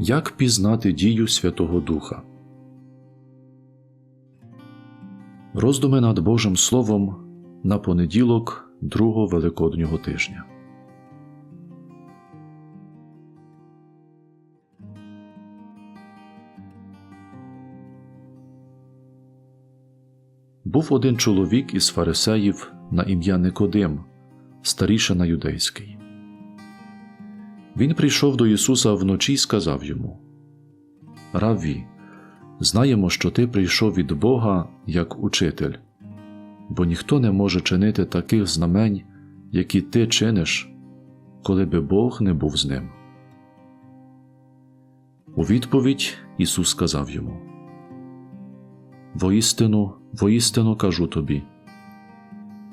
Як пізнати дію Святого Духа? Роздуми над Божим Словом на понеділок другого Великоднього тижня. Був один чоловік із фарисеїв на ім'я Никодим, старішина юдейський. Він прийшов до Ісуса вночі й сказав йому: Равві, знаємо, що ти прийшов від Бога як учитель, бо ніхто не може чинити таких знамень, які ти чиниш, коли би Бог не був з ним. У відповідь Ісус сказав йому: Воістину, воістину кажу тобі,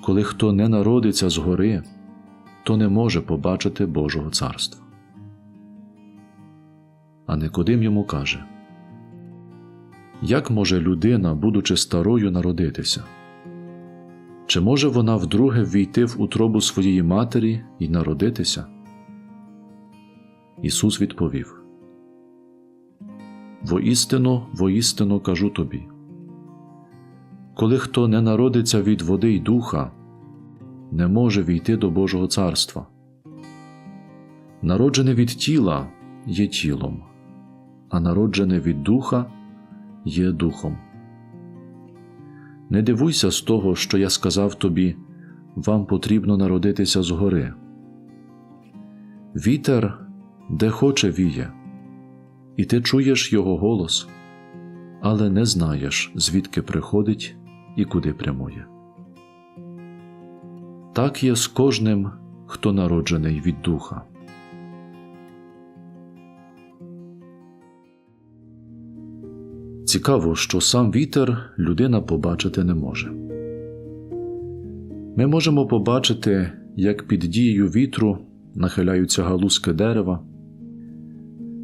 коли хто не народиться згори, то не може побачити Божого царства. А Никодим йому каже: Як може людина, будучи старою, народитися? Чи може вона вдруге ввійти в утробу своєї матері і народитися? Ісус відповів: Воістину, воістину кажу тобі. Коли хто не народиться від води й духа, не може війти до Божого царства. Народжене від тіла є тілом, а народжене від духа є духом. Не дивуйся з того, що я сказав тобі, вам потрібно народитися згори. Вітер, де хоче віє, і ти чуєш його голос, але не знаєш, звідки приходить і куди прямує. Так є з кожним, хто народжений від духа. Цікаво, що сам вітер людина побачити не може. Ми можемо побачити, як під дією вітру нахиляються галузки дерева,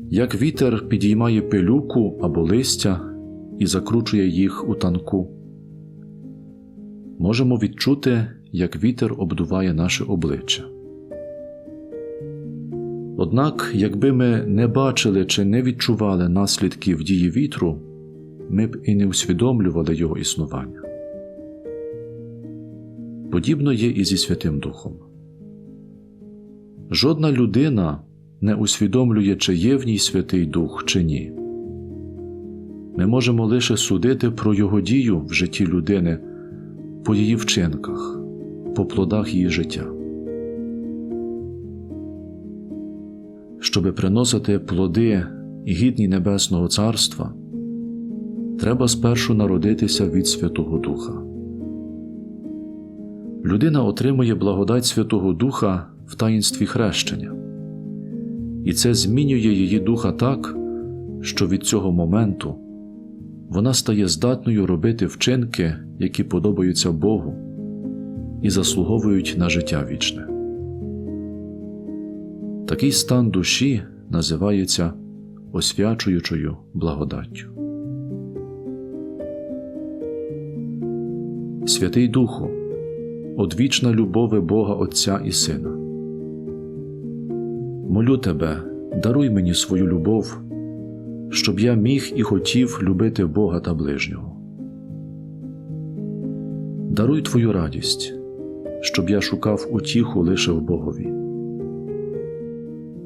як вітер підіймає пилюку або листя і закручує їх у танку. Можемо відчути, як вітер обдуває наше обличчя. Однак, якби ми не бачили чи не відчували наслідків дії вітру, ми б і не усвідомлювали його існування. Подібно є і зі Святим Духом. Жодна людина не усвідомлює, чи є в ній Святий Дух, чи ні. Ми можемо лише судити про його дію в житті людини по її вчинках, по плодах її життя. Щоби приносити плоди гідні Небесного Царства, треба спершу народитися від Святого Духа. Людина отримує благодать Святого Духа в таїнстві хрещення, і це змінює її духа так, що від цього моменту вона стає здатною робити вчинки, які подобаються Богу і заслуговують на життя вічне. Такий стан душі називається освячуючою благодаттю. Святий Духу, одвічна любови Бога Отця і Сина. Молю тебе, даруй мені свою любов, щоб я міг і хотів любити Бога та ближнього. Даруй Твою радість, щоб я шукав утіху лише в Богові.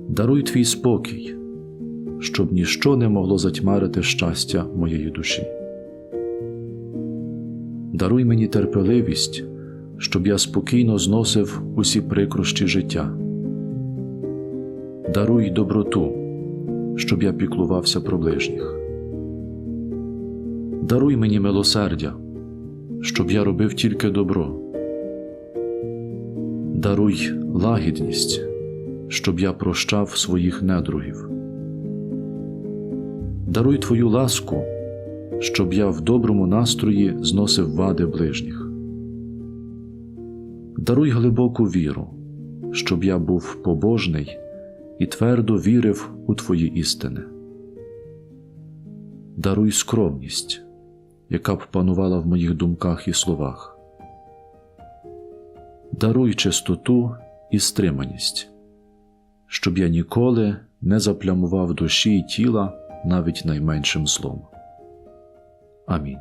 Даруй твій спокій, щоб ніщо не могло затьмарити щастя моєї душі. Даруй мені терпеливість, щоб я спокійно зносив усі прикрощі життя. Даруй доброту, щоб я піклувався про ближніх. Даруй мені милосердя, щоб я робив тільки добро. Даруй лагідність, щоб я прощав своїх недругів. Даруй Твою ласку, щоб я в доброму настрої зносив вади ближніх. Даруй глибоку віру, щоб я був побожний і твердо вірив у Твої істини. Даруй скромність, яка б панувала в моїх думках і словах. Даруй чистоту і стриманість, щоб я ніколи не заплямував душі й тіла навіть найменшим злом. Амінь.